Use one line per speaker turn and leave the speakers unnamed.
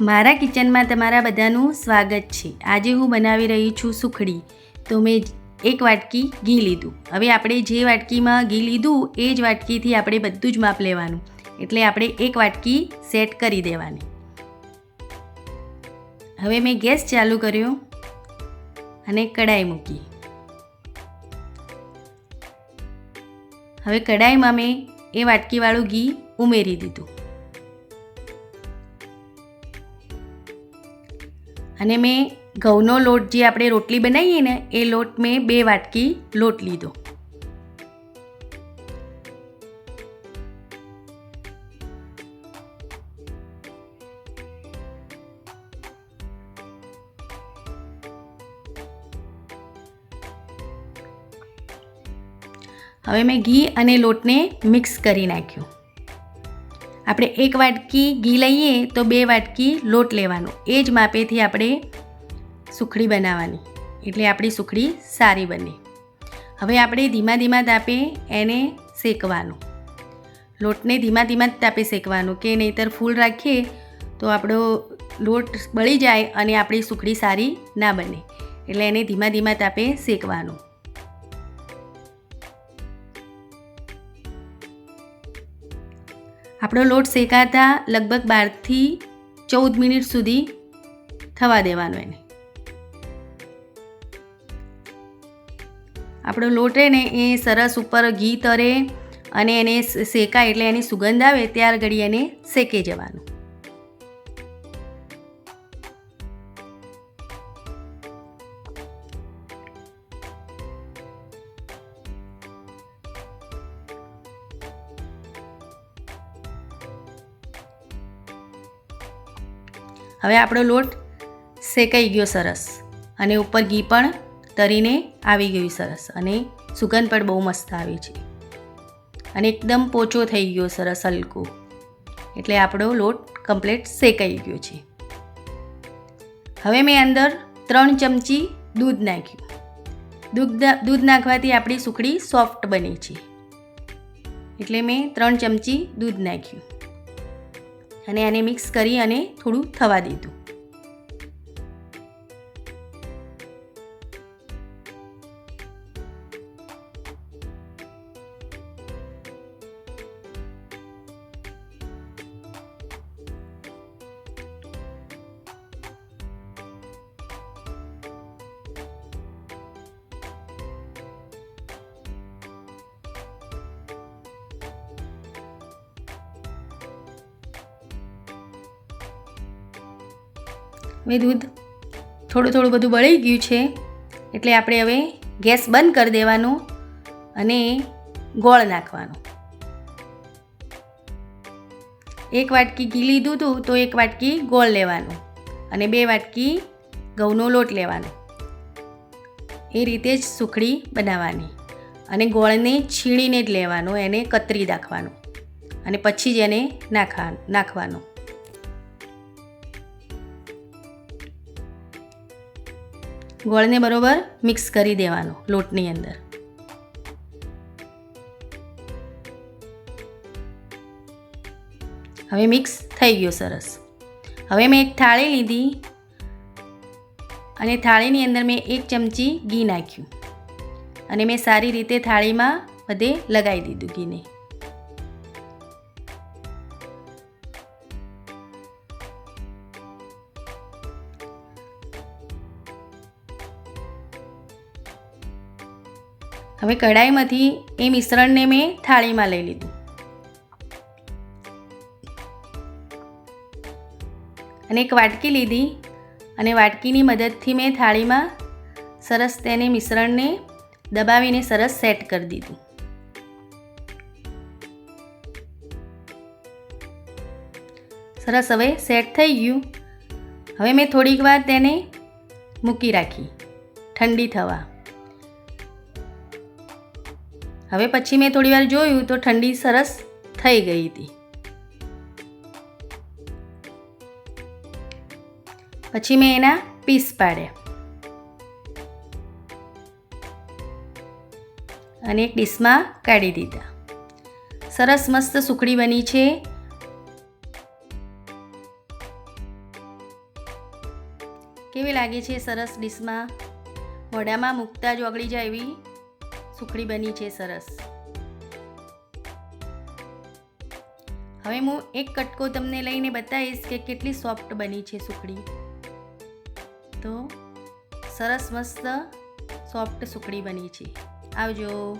મારા કિચનમાં તમારા બધાનું સ્વાગત છે. આજે હું બનાવી રહી છું સુખડી. તો મેં એક વાટકી ઘી લીધું. હવે આપણે જે વાટકીમાં ઘી લીધું, એ જ વાટકીથી આપણે બધું જ માપ લેવાનું. એટલે આપણે એક વાટકી સેટ કરી દેવાની. હવે મેં ગેસ ચાલુ કર્યો અને કડાઈ મૂકી. હવે કડાઈમાં મેં એ વાટકીવાળું ઘી ઉમેરી દીધું. અને મેં ઘઉંનો લોટ જે આપણે રોટલી બનાવીએ ને, એ લોટ મેં બે વાટકી લોટ લીધો. હવે મેં ઘી અને લોટને મિક્સ કરી નાખ્યું. આપણે એક વાટકી ઘી લઈએ તો બે વાટકી લોટ લેવાનો. એ જ માપેથી આપણે સુખડી બનાવવાની. એટલે આપણી સુખડી સારી બને. હવે આપણે ધીમા ધીમા તાપે એને શેકવાનું. લોટને ધીમા ધીમા જ તાપે શેકવાનું કે નહીંતર ફૂલ રાખીએ તો આપણો લોટ બળી જાય અને આપણી સુખડી સારી ના બને. એટલે એને ધીમા ધીમા તાપે શેકવાનું. આપણો લોટ શેકાતા લગભગ બારથી ચૌદ મિનિટ સુધી થવા દેવાનો એને. આપણો લોટ એને એ સરસ ઉપર ઘી તરે અને એને શેકાય એટલે એની સુગંધ આવે, ત્યાર ઘડી એને શેકી જવાનું. હવે આપણો લોટ શેકાઈ ગયો સરસ. અને ઉપર ઘી પણ તરીને આવી ગયું સરસ. અને સુગંધ પણ બહુ મસ્ત આવે છે. અને એકદમ પોચો થઈ ગયો સરસ હલકો. એટલે આપણો લોટ કમ્પ્લીટ શેકાઈ ગયો છે. હવે મેં અંદર ત્રણ ચમચી દૂધ નાખ્યું. દૂધ દૂધ નાખવાથી આપણી સુખડી સોફ્ટ બની છે. એટલે મેં ત્રણ ચમચી દૂધ નાખ્યું. અને એને મિક્સ કરી અને થોડું થવા દીધું. હવે દૂધ થોડું થોડું બધું બળી ગયું છે એટલે આપણે હવે ગેસ બંધ કરી દેવાનો અને ગોળ નાખવાનો. એક વાટકી ઘી લીધું હતું તો એક વાટકી ગોળ લેવાનું અને બે વાટકી ઘઉંનો લોટ લેવાનો. એ રીતે જ સુખડી બનાવવાની અને ગોળને છીણીને જ લેવાનો, એને કતરી નાખવાનો અને પછી જ એને નાખવા નાખવાનો. ગોળને બરોબર મિક્સ કરી દેવાનો લોટની અંદર. હવે મિક્સ થઈ ગયો સરસ. હવે મેં એક થાળી લીધી અને થાળીની અંદર મેં એક ચમચી ઘી નાખ્યું. અને મેં સારી રીતે થાળીમાં બધે લગાવી દીધું ઘીને. હવે કઢાઈમાંથી એ મિશ્રણને મેં થાળીમાં લઈ લીધું. અને એક વાટકી લીધી અને વાટકીની મદદથી મેં થાળીમાં સરસ તેને મિશ્રણને દબાવીને સરસ સેટ કરી દીધું. સરસ હવે સેટ થઈ ગયું. હવે મેં થોડીક વાર તેને મૂકી રાખી ઠંડી થવા. હવે પછી મેં થોડી વાર જોયું તો ઠંડી સરસ થઈ ગઈ હતી. પછી મેં એના પીસ પાડ્યા. અને એક ડીશમાં કાઢી દીધા. સરસ મસ્ત સુખડી બની છે. કેવી લાગે છે સરસ ડીશમાં? મોઢામાં મૂકતા જ ઓગળી જાય એવી સુખડી બની છે સરસ. હવે હું એક કટકો તમને લઈને બતાવીશ કે કેટલી સોફ્ટ બની છે સુખડી. તો સરસ મસ્ત સોફ્ટ સુખડી બની છે. આવજો.